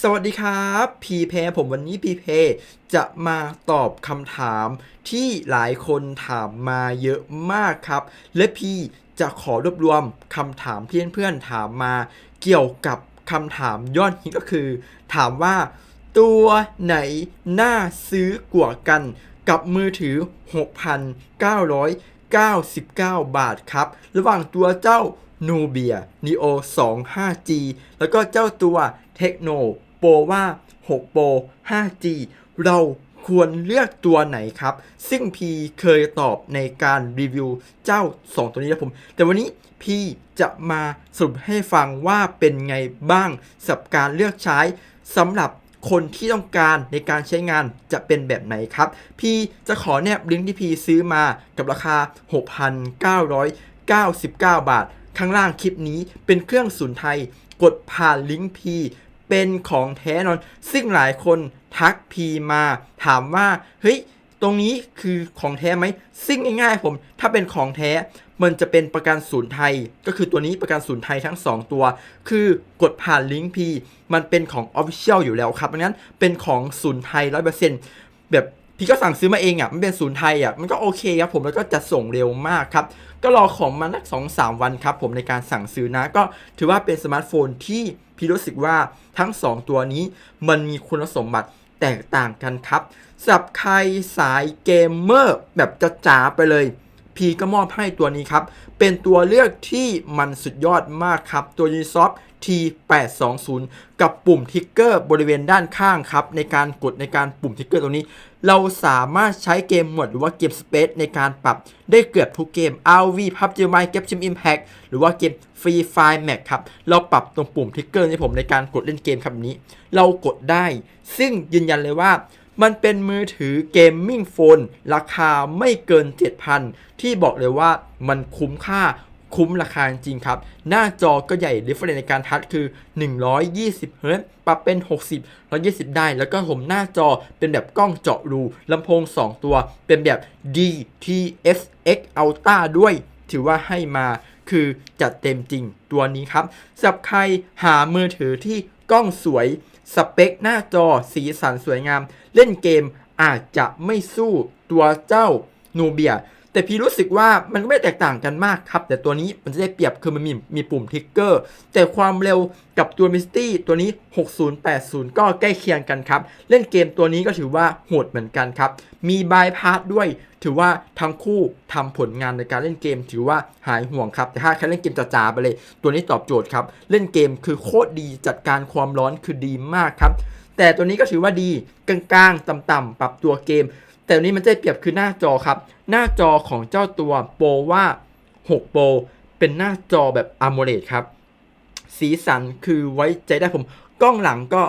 สวัสดีครับพีเพผมวันนี้พีเพจะมาตอบคำถามที่หลายคนถามมาเยอะมากครับ และพีจะขอรวบรวมคำถามที่เพื่อนๆถามมาเกี่ยวกับคำถามยอดฮิตก็คือ ถามว่า ตัวไหนน่าซื้อกว่ากันกับมือถือ 6,999 บาทครับ ระหว่างตัวเจ้า Nubia Neo 2 5G แล้วก็เจ้าตัว Tecno p o v a 6 Pro 5G เราควรเลือกตัวไหนครับ ซึ่งพีเคยตอบในการรีวิวเจ้า 2 ตัวนี้แล้วผม แต่วันนี้พีจะมาสรุปให้ฟังว่าเป็นไงบ้างสับการเลือกใช้สำหรับคนที่ต้องการในการใช้งานจะเป็นแบบไหนครับ พี่จะขอแนบลิงก์ที่พี่ซื้อมากับราคา 6,999 บาท ข้างล่างคลิปนี้เป็นเครื่องศูนย์ไทย กดผ่านลิงก์พีเป็นของแท้นอน ซึ่งหลายคนทักพีมา ถามว่า เฮ้ย ตรงนี้คือของแท้ไหม ซึ่งง่ายๆผม ถ้าเป็นของแท้ มันจะเป็นประกันศูนย์ไทย ก็คือตัวนี้ประกันศูนย์ไทยทั้ง 2 ตัว คือกดผ่านลิงก์พีมันเป็นของ Official อยู่แล้วครับดังนั้นเป็นของศูนย์ไทย 100%แบบ พี่ก็สั่งซื้อมาเองอะมันเป็นศูนย์ไทยอะมันก็โอเคครับผมแล้วก็จะส่งเร็วมากครับก็รอของมานักสองสามวันครับผมในการสั่งซื้อนะ ก็ถือว่าเป็นสมาร์ทโฟนที่พี่รู้สึกว่าทั้ง 2 ตัวนี้มันมีคุณสมบัติแตกต่างกันครับสับใครสายเกมเมอร์แบบจ้าไปเลย พีก็มอบให้ตัวนี้ครับ เป็นตัวเลือกที่มันสุดยอดมากครับ ตัว Ubisoft T820 กับปุ่มทิกเกอร์บริเวณด้านข้างครับ ในการกดในการปุ่มทิกเกอร์ตรงนี้ เราสามารถใช้เกมหมวดหรือว่าเกมสเปซในการปรับได้เกือบทุกเกม RV PUBG Mobile Genshin Impact หรือว่าเกม Free Fire Max ครับ เราปรับตรงปุ่มทิกเกอร์นี้ผมในการกดเล่นเกมครับนี้ เรากดได้ ซึ่งยืนยันเลยว่า มันเป็นมือถือเกมมิ่งโฟน ราคาไม่เกิน 7,000 ที่บอกเลยว่ามันคุ้มค่าคุ้มราคาจริงครับ หน้าจอก็ใหญ่ difference ในการทัชคือ 120เฮิรตซ์ปรับเป็น 60 120 ได้ แล้วก็ผมหน้าจอเป็นแบบกล้องเจาะรูลำโพง 2 ตัวเป็นแบบ DTS:X Ultra ด้วย ถือว่าให้มาคือจัดเต็มจริงตัวนี้ครับสำหรับใครหามือถือที่กล้องสวย สเปคหน้าจอสีสันสวยงาม เล่นเกมอาจจะไม่สู้ตัวเจ้านูเบีย แต่พี่รู้สึกว่ามันก็ไม่แตกต่างกันมากครับ แต่ตัวนี้มันจะได้เปรียบคือมันมีมีปุ่มทิกเกอร์แต่ความเร็วกับตัวมิสตี้ตัวนี้ 6080 ก็ใกล้เคียงกันครับ เล่นเกมตัวนี้ก็ถือว่าโหดเหมือนกันครับ มีบายพาสด้วย ถือว่าทั้งคู่ทำผลงานในการเล่นเกม ถือว่าหายห่วงครับ แต่ถ้าใครเล่นเกมจ๋าๆไปเลย ตัวนี้ตอบโจทย์ครับ เล่นเกมคือโคตรดีจัดการความร้อนคือดีมากครับ แต่ตัวนี้ก็ถือว่าดีกลางๆต่ำๆปรับตัวเกม แต่ตันนี้มันจะเปรียบคือหน้าจอครับ หน้าจอของเจ้าตัวโปรว่า6โปรเป็นหน้าจอแบบ AMOLED ครับ สีสันคือไว้ใจได้ผมกล้องหลังก็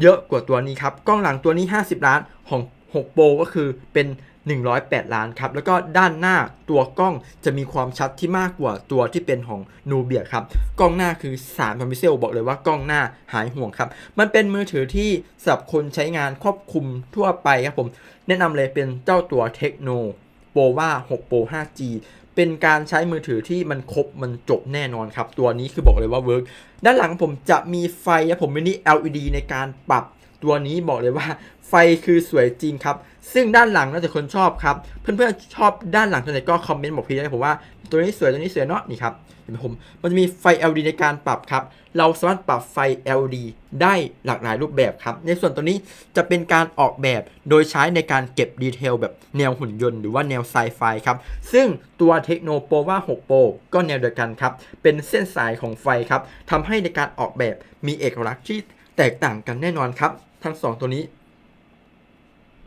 เยอะกว่าตัวนี้ครับ กล้องหลังตัวนี้ 50 ล้านของ6โปรก็คือเป็น 108 ล้านครับ แล้วก็ด้านหน้าตัวกล้องจะมีความชัดที่มากกว่าตัวที่เป็นของนูเบียครับ กล้องหน้าคือ3พันพิเซลบอกเลยว่ากล้องหน้าหายห่วงครับ มันเป็นมือถือที่สำหรับคนใช้งานครอบคลุมทั่วไปครับผม แนะนำเลยเป็นเจ้าตัวเทคโนโปรว่า6 Pro 5G เป็นการใช้มือถือที่มันครบมันจบแน่นอนครับ ตัวนี้คือบอกเลยว่าเวิร์กด้านหลังผมจะมีไฟนะผมมินิ LED ในการปรับ ตัวนี้บอกเลยว่าไฟคือสวยจริงครับ ซึ่งด้านหลังน่าจะคนชอบครับ เพื่อนๆชอบด้านหลังตัวไหนก็คอมเมนต์บอกพี่ได้ผมว่าตัวนี้สวยตัวนี้สวยเนาะนี่ครับเห็นไหมผมมันจะมีไฟ LED ในการปรับครับ เราสามารถปรับไฟ LED ได้หลากหลายรูปแบบครับ ในส่วนตัวนี้จะเป็นการออกแบบโดยใช้ในการเก็บดีเทลแบบแนวหุ่นยนต์หรือว่าแนวไซไฟครับ ซึ่งตัวเทคโนโปว่า6 Pro ก็แนวเดียวกันครับ เป็นเส้นสายของไฟครับทำให้ในการออกแบบมีเอกลักษณ์ที่แตกต่างกันแน่นอนครับ ทั้งสองตัวนี้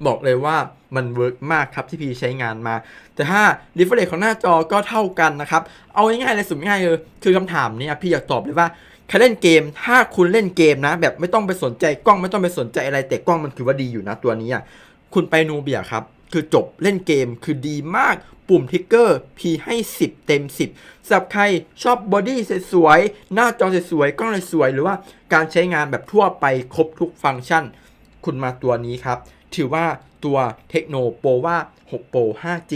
บอกเลยว่ามันเวิร์กมากครับที่พีใช้งานมา แต่ถ้า รีเฟรชของหน้าจอก็เท่ากันนะครับ เอาง่ายๆเลยสุดง่ายเลยคือคำถามนี้พี่อยากตอบเลยว่าใครเล่นเกม ถ้าคุณเล่นเกมนะ แบบไม่ต้องไปสนใจกล้องไม่ต้องไปสนใจอะไร แต่กล้องมันคือว่าดีอยู่นะตัวนี้อะคุณไปนูเบียครับ คือจบเล่นเกมคือดีมาก ปุ่มทิกเกอร์พีให้ 10 เต็ม 10สำหรับใครชอบบอดี้สวยๆหน้าจอสวยๆกล้องสวยๆหรือว่าการใช้งานแบบทั่วไปครบทุกฟังก์ชัน คุณมาตัวนี้ครับ ถือว่าตัวเทคโนโปว่า6 Pro 5G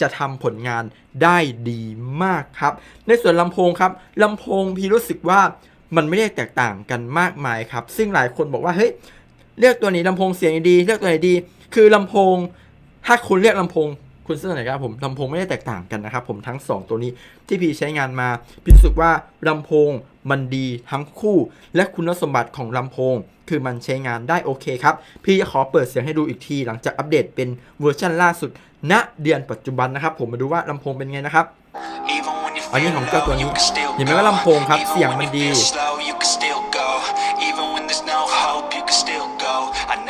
จะทำผลงานได้ดีมากครับ ในส่วนลำโพงครับลำโพงพี่รู้สึกว่ามันไม่ได้แตกต่างกันมากมายครับ ซึ่งหลายคนบอกว่าเฮ้ยเลือกตัวนี้ลำโพงเสียงดี เลือกตัวไหนดี คือลำโพง ถ้าคุณเลือกลำโพงคุณเสนอครับผมลำโพงไม่ได้แตกต่างกันนะครับผมทั้ง 2 ตัวนี้ที่พี่ใช้งานมาพี่รู้สึกว่าลำโพงมันดีทั้งคู่ และคุณสมบัติของลำโพง คือมันใช้งานได้โอเคครับ พี่จะขอเปิดเสียงให้ดูอีกที หลังจากอัปเดตเป็นเวอร์ชันล่าสุด ณเดือนปัจจุบันนะครับ ผมมาดูว่าลำโพงเป็นไงนะครับอันนี้ของเจ้าตัวนี้เห็เห็นนไหไหมมว่าว่าลำลำ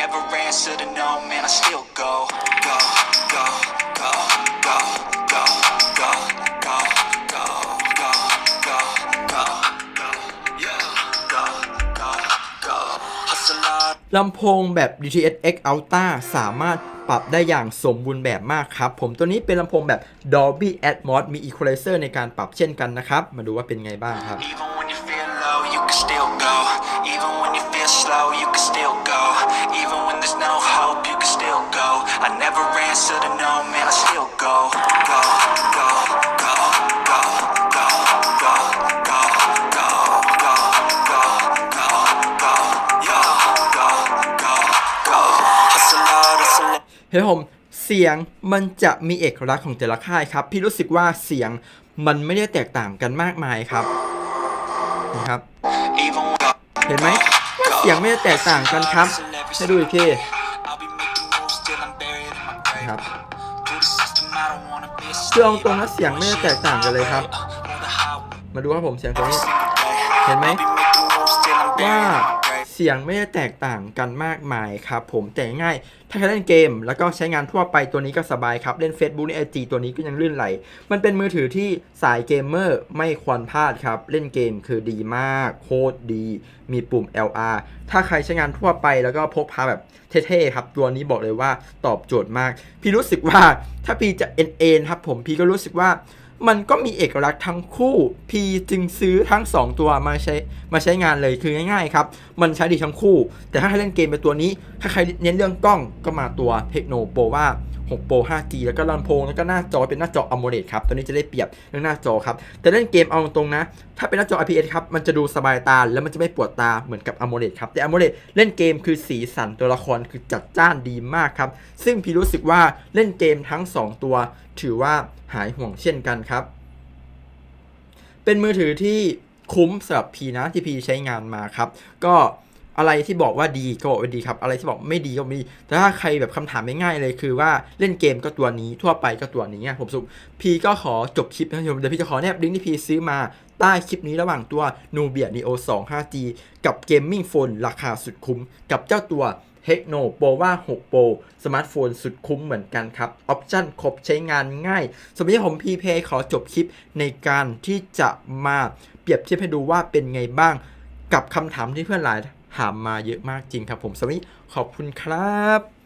โพโพงงคครัรับบเสีเสียยงงมัมันนดีดีลำโพงแบบ DTS X Ultra สามารถปรับได้อย่างสมบูรณ์แบบมากครับ ผมตัวนี้เป็นลำโพงแบบ Dolby Atmos มี Equalizer ในการปรับเช่นกันนะครับ มาดูว่าเป็นไงบ้างครับ Even when you feel low, you can still go. Even when you feel slow, you can still go. Never answer to no, man, I still go. Go, go, go, go, go, go, go, go, go, go, go, go, yo, go, go, go. Hustle hard, hustle hard. เฮ้ยผม เสียงมันจะมีเอกลักษณ์ของแต่ละค่ายครับ พี่รู้สึกว่าเสียงมันไม่ได้แตกต่างกันมากมายครับนี่ครับ Even when เห็นไหมว่าเสียงไม่ได้แตกต่างกันครับให้ดูอีกที คือเอาตรงนะเสียงไม่ได้แตกต่างกันเลยครับ มาดูครับผมเสียงตรงนี้ เห็นไหมว่า เสียงไม่ได้แตกต่างกันมากมายครับผมแต่ง่ายถ้าใครเล่นเกม แล้วก็ใช้งานทั่วไปตัวนี้ก็สบายครับ เล่น Facebook ในไอจีตัวนี้ก็ยังลื่นไหล มันเป็นมือถือที่สายเกมเมอร์ไม่ควรพลาดครับ เล่นเกมคือดีมาก โคตรดี มีปุ่ม LR ถ้าใครใช้งานทั่วไปแล้วก็พกพาแบบเท่ๆครับ ตัวนี้บอกเลยว่าตอบโจทย์มาก พี่รู้สึกว่าถ้าพี่จะเอ็นเอ็นครับผมพี่ก็รู้สึกว่า มันก็มีเอกลักษณ์ทั้งคู่พีจึงซื้อทั้ง 2 ตัวมาใช้มาใช้งานเลยคือง่ายๆครับ มันใช้ดีทั้งคู่ แต่ถ้าใครเล่นเกมเป็นตัวนี้ ถ้าใครเน้นเรื่องกล้องก็มาตัว Tecno Pro ว่า 6 Pro 5G แล้วก็ลำโพงแล้วก็หน้าจอเป็นหน้าจอ AMOLED ครับ ตัวนี้จะได้เปรียบเรื่องหน้าจอครับ แต่เล่นเกมเอาตรงๆนะ ถ้าเป็นหน้าจอ IPS ครับ มันจะดูสบายตา แล้วมันจะไม่ปวดตาเหมือนกับ AMOLED ครับ แต่ AMOLED เล่นเกมคือสีสันตัวละครคือจัดจ้านดีมากครับ ซึ่งพี่รู้สึกว่าเล่นเกมทั้ง 2 ตัว ถือว่าหายห่วงเช่นกันครับ เป็นมือถือที่คุ้มสำหรับพีนะที่พีใช้งานมาครับ ก็ อะไรที่บอกว่าดีก็บอกว่าดีครับ อะไรที่บอกไม่ดีก็ไม่ดี แต่ถ้าใครแบบคำถามง่ายๆเลยคือว่าเล่นเกมก็ตัวนี้ทั่วไปก็ตัวนี้ผมสุพีก็ขอจบคลิปนะครับเดี๋ยวพี่จะขอแนบลิงก์ที่พีซื้อมาใต้คลิปนี้ระหว่างตัว Nubia Neo 2 5G กับเกมมิ่งโฟนราคาสุดคุ้ม กับเจ้าตัว Tecno p o w a 6 Pro สมาร์ทโฟนสุดคุ้มเหมือนกันครับ ออปชั่นครบใช้งานง่ายสำหรับผมพีเพขอจบคลิปในการที่จะมาเปรียบเทียบให้ดูว่าเป็นไงบ้าง กับคำถามที่เพื่อนหลาย ถามมาเยอะมากจริงครับผมสวัสดีขอบคุณครับ